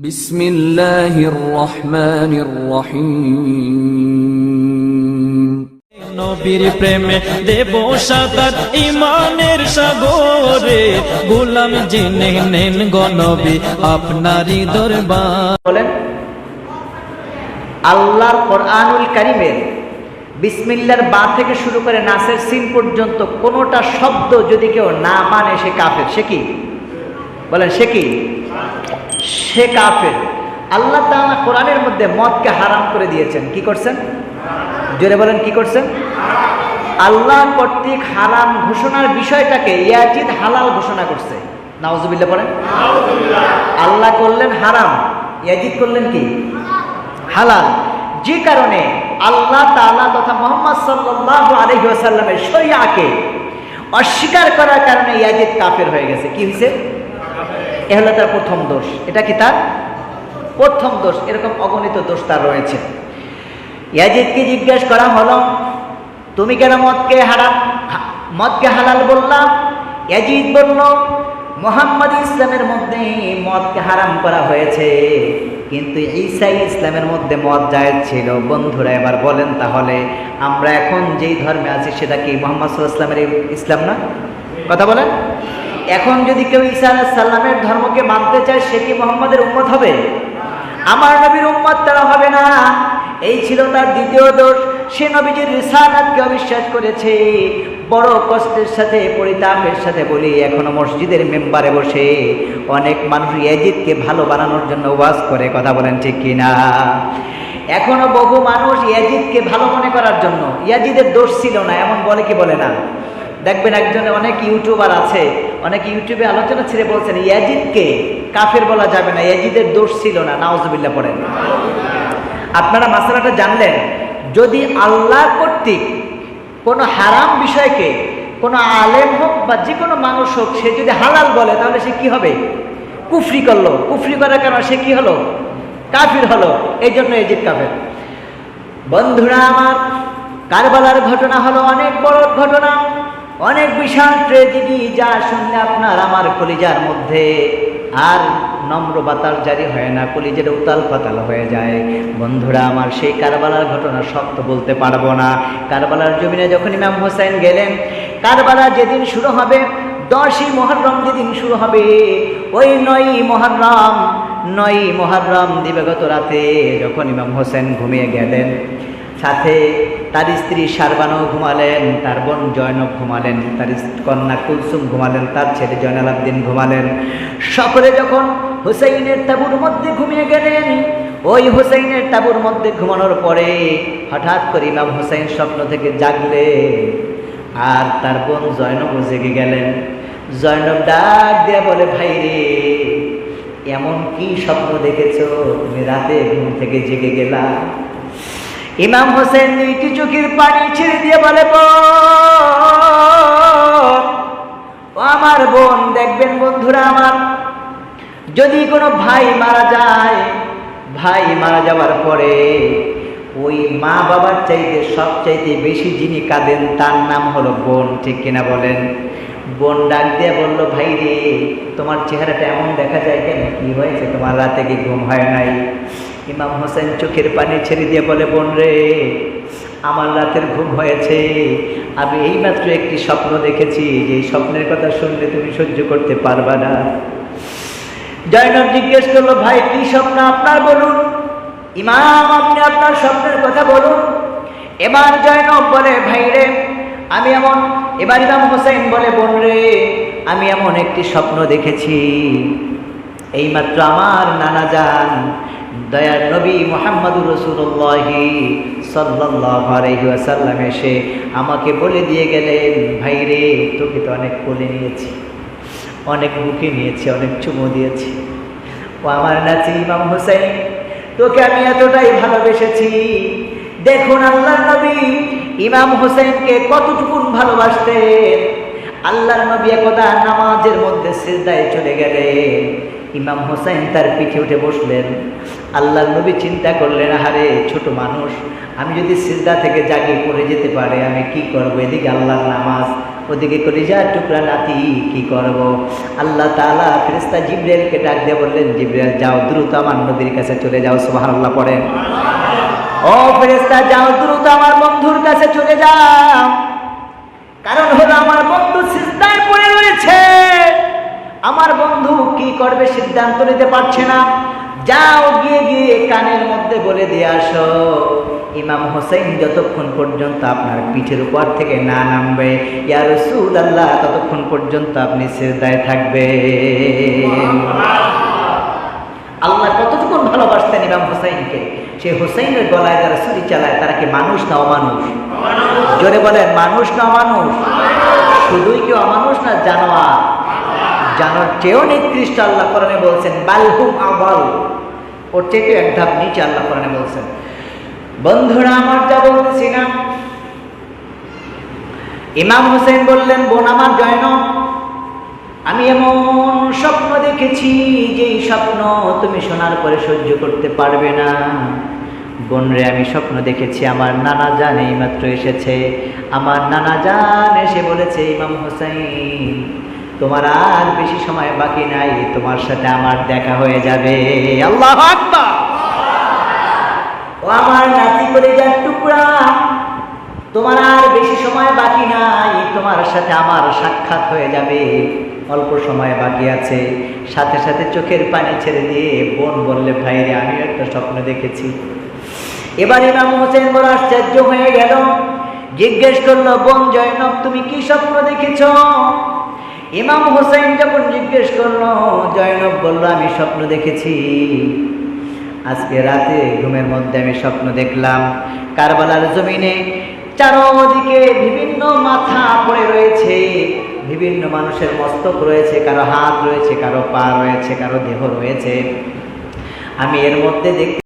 বিসমিল্লাহির রহমানির নবীর প্রেমে দেব সাদার ইমানের সাগরে গোলাম জেনে নেন গণবী আপনারই দরবার। বলেন আল্লাহর কোরআনুল কারিমের বিসমিল্লার বা থেকে শুরু করে নাসের সিন পর্যন্ত কোনোটা শব্দ যদি কেউ না মানে সে কাফের সে কি? বলেন, সে কি? সে কাফের। আল্লাহ তাআলা কোরআনের মধ্যে মদকে হারাম করে দিয়েছেন। কি করছেন? জোরে বলেন, কি করছেন? আল্লাহ কর্তৃক হারাম ঘোষণার বিষয়টাকে ইয়াজিদ হালাল ঘোষণা করছে। নাওজুবিল্লাহ বলেন আল্লাহ করলেন হারাম, ইয়াজিদ করলেন কি? হালাল। যে কারণে আল্লাহ তাআলা তথা মোহাম্মদ সাল্লাল্লাহু আলাইহি ওয়াসাল্লামের শরিয়াকে অস্বীকার করার কারণে ইয়াজিদ কাফের হয়ে গেছে। কি হয়েছে এ হলো তার প্রথম দোষ। এটা কি তার? প্রথম দোষ। এরকম অগণিত দোষ তার রয়েছে। ইয়াজিদকে জিজ্ঞেস করা হলো, তুমি কেন মদকে হারাম হা- মদকে হালাল বললাম ইয়াজিদ বলল, মোহাম্মদ ইসলামের মধ্যে মদকে হারাম করা হয়েছে। কিন্তু ঈসাই ইসলামের মধ্যে মদ জায়েজ ছিল। বন্ধুরা, এবার বলেন তাহলে, আমরা এখন যেই ধর্মে আছি, সেটা কি মোহাম্মদ ইসলামের ইসলাম না? কথা বলেন। এখন যদি কেউ ঈসা সালামের ধর্মকে মানতে চায়, সে কি মোহাম্মদের উম্মত হবে? আমার নবীর উম্মত তারা হবে না। এই ছিল তার দ্বিতীয় দোষ। সে নবীজির রিসালাতকে অবিশ্বাস করেছে। বড় কষ্টের সাথে, পরিতাপের সাথে বলি, এখনও মসজিদের মেম্বারে বসে অনেক মানুষ ইয়াজিদকে ভালো বানানোর জন্য ওয়াজ করে, কথা বলেন ঠিক কিনা? এখনও বহু মানুষ ইয়াজিদকে ভালো মনে করার জন্য। ইয়াজিদের দোষ ছিল না, এমন বলে কি বলে না? দেখবেন একজন অনেক ইউটিউবার আছে, অনেক ইউটিউবে আলোচনা ছেড়ে বলছেন, ইয়াজিদকে কাফের বলা যাবে না, ইয়াজিদের দোষ ছিল না নাওজবিল্লা পড়েন। আপনারা মাসালাটা জানলেন, যদি আল্লাহ কর্তৃক কোনো হারাম বিষয়কে, কোনো আলেম হোক বা যে কোনো মানুষ হোক, সে যদি হালাল বলে, তাহলে সে কি হবে? কুফরি করল। কুফরি করার কারণ সে কি হলো? কাফির হলো। এই জন্য এজিদ কাফের। বন্ধুরা আমার, কারবালার ঘটনা হলো অনেক বড় ঘটনা। অনেক বিশাল ট্রেজেডি, যা শুনলে আপনার আমার কলিজার মধ্যে আর নম্র বাতাস জারি হয় না, কলিজের উতাল পাতাল হয়ে যায়। বন্ধুরা, আমার সেই কারবালার ঘটনা তো বলতে পারব না। কারবালার জমিনে যখন ইমাম হোসেন গেলেন, কারবালা যেদিন শুরু হবে, দশই মহরম যেদিন শুরু হবে, ওই নয় মহরম নয় মহরম দিবাগত রাতে যখন ইমাম হোসেন ঘুমিয়ে গেলেন সাথে তার স্ত্রী সারবানও ঘুমালেন, তার বোন জয়নব ঘুমালেন, তার কন্যা কুলসুম ঘুমালেন, তার ছেলে জয়নাল আবদিন ঘুমালেন। সকলে যখন হুসাইনের তাবুর মধ্যে ঘুমিয়ে গেলেন, ওই হুসাইনের তাবুর মধ্যে ঘুমানোর পরে হঠাৎ করে ইমাম হুসাইন স্বপ্ন থেকে জাগলেন আর তার বোন জয়নব জেগে গেলেন। জয়নব ডাক দিয়া বলে, ভাই রে, এমন কি স্বপ্ন দেখেছ? তুমি রাতে ঘুম থেকে জেগে গেলা। ইমাম হোসেন দুইটি চোখের পানি ছেড়ে দিয়ে বলে আমার বোন, দেখবেন বন্ধুরা আমার, যদি কোনো ভাই মারা যায়, ভাই মারা যাওয়ার পরে ওই মা বাবার চাইতে সবচাইতে বেশি যিনি কাঁদেন, তার নাম হলো বোন, ঠিক কিনা বলেন? বোন ডাক দিয়ে বলল, ভাই রে, তোমার চেহারাটা এমন দেখা যায় কেন? কি হয়েছে? তোমার রাতে কি ঘুম হয় নাই? ইমাম হোসেন চোখের পানি ছেড়ে দিয়ে বলে, বোন রে, আমার রাতের ঘুম হয়েছে। আমি এইমাত্র একটি স্বপ্ন দেখেছি। যে স্বপ্নের কথা শুনলে তুমি সহ্য করতে পারবা না। জয়নব জিজ্ঞেস করল, ভাই, কি স্বপ্ন? আপনার বলুন। ইমাম, আপনি আপনার স্বপ্নের কথা বলুন। এবার জয়নব বলে, ভাই রে, আমি এমন এবার ইমাম হোসেন বলে, বোন রে, আমি এমন একটি স্বপ্ন দেখেছি। এইমাত্র আমার নানা যান দয়ার নবী মোহাম্মদুর রসুল্লাহি সাল্লাহ এসে আমাকে বলে দিয়ে গেলেন, ভাই রে, তোকে তো অনেক কোলে নিয়েছি, অনেক বুকে নিয়েছি, অনেক চুমো দিয়েছি। ও আমার নাচি ইমাম হোসেন, তোকে আমি এতটাই ভালোবেসেছি। দেখুন আল্লাহ নবী ইমাম হোসেনকে কতটুকুন ভালোবাসতেন। আল্লাহর নবী একদা নামাজের মধ্যে সিজদায় চলে গেলেন। ইমাম হোসেন তার পিঠে উঠে বসলেন। আল্লাহ নবী চিন্তা করলেন, আহারে, ছোট মানুষ, আমি যদি সিজদা থেকে জাগিয়ে পড়ে যেতে পারে, আমি কি করব? এদিকে আল্লাহর নামাজ, ওদিকে কলিজা টুকরা নাতি, কি করব? আল্লাহ তাআলা ফেরেশতা জিব্রাইলকে ডাক দিয়ে বললেন, জিব্রাইল, যাও, দ্রুত আমার নবীর কাছে চলে যাও, সুবহানাল্লাহ, পড়েন। ও ফেরেশতা, যাও, দ্রুত আমার বন্ধুর কাছে চলে যাও। কারণ হলো আমার বন্ধু সিজদায় পড়ে রয়েছে। আমার বন্ধু কি করবে সিদ্ধান্ত নিতে পারছে না? যাও গিয়ে গিয়ে কানের মধ্যে বলে দিয়ে আসো। ইমাম হোসেন যতক্ষণ পর্যন্ত আপনার পিঠের উপর থেকে না নামবে ইয়া রসুল আল্লাহ ততক্ষণ পর্যন্ত আপনি সিজদায় থাকবে আল্লাহ কতটুকুন ভালোবাসতেন ইমাম হোসাইনকে সে হোসাইনের গলায় যারা ছুরি চালায় তারা কি মানুষ না অমানুষ? জোরে বলেন মানুষ না অমানুষ। শুধুই কি অমানুষ না জানোয়ার? জানোয়ার চেয়েও নিকৃষ্ট আল্লাহ কোরআনে বলছেন, বালহুম আবাল। ওর চেয়ে এক ধাপ নিচে আল্লাহ কোরআনে বলছেন। বন্ধুরা, আমার যা বলতেছি না। ইমাম হোসেন বললেন, বোন আমার জয়নব আমি এমন স্বপ্ন দেখেছি যে এই স্বপ্ন তুমি শোনার পরে সহ্য করতে পারবে না। বোনরে, আমি স্বপ্ন দেখেছি, আমার নানা জান এইমাত্র এসেছে। আমার নানা জান এসে বলেছে, ইমাম হোসাইন তোমার আর বেশি সময় বাকি নাই, তোমার সাথে আমার দেখা হয়ে যাবে। আল্লাহ ও আমার নাতি করে যার টুকরা, তোমার আর বেশি সময় বাকি নাই, তোমার সাথে আমার সাক্ষাৎ হয়ে যাবে। অল্প সময় বাকি আছে, সাথে সাথে চোখের পানি ছেড়ে দিয়ে বোন বললে, ভাইরে আমি একটা স্বপ্ন দেখেছি। এবার ইমাম হোসেন বড় আশ্চর্য হয়ে গেল। জিজ্ঞেস করল, বোন জয়নব, তুমি কি স্বপ্ন দেখেছ? ইমাম হোসেন যখন জিজ্ঞেস করল, জয়নব বলল, আমি স্বপ্ন দেখেছি। আজকে রাতে ঘুমের মধ্যে আমি স্বপ্ন দেখলাম। কারবালার জমিনে চারদিকে বিভিন্ন মাথা পড়ে রয়েছে। বিভিন্ন মানুষের মস্তক রয়েছে, কারও হাত রয়েছে, কারও পা রয়েছে, কারও দেহ রয়েছে। আমি এর মধ্যে দেখতে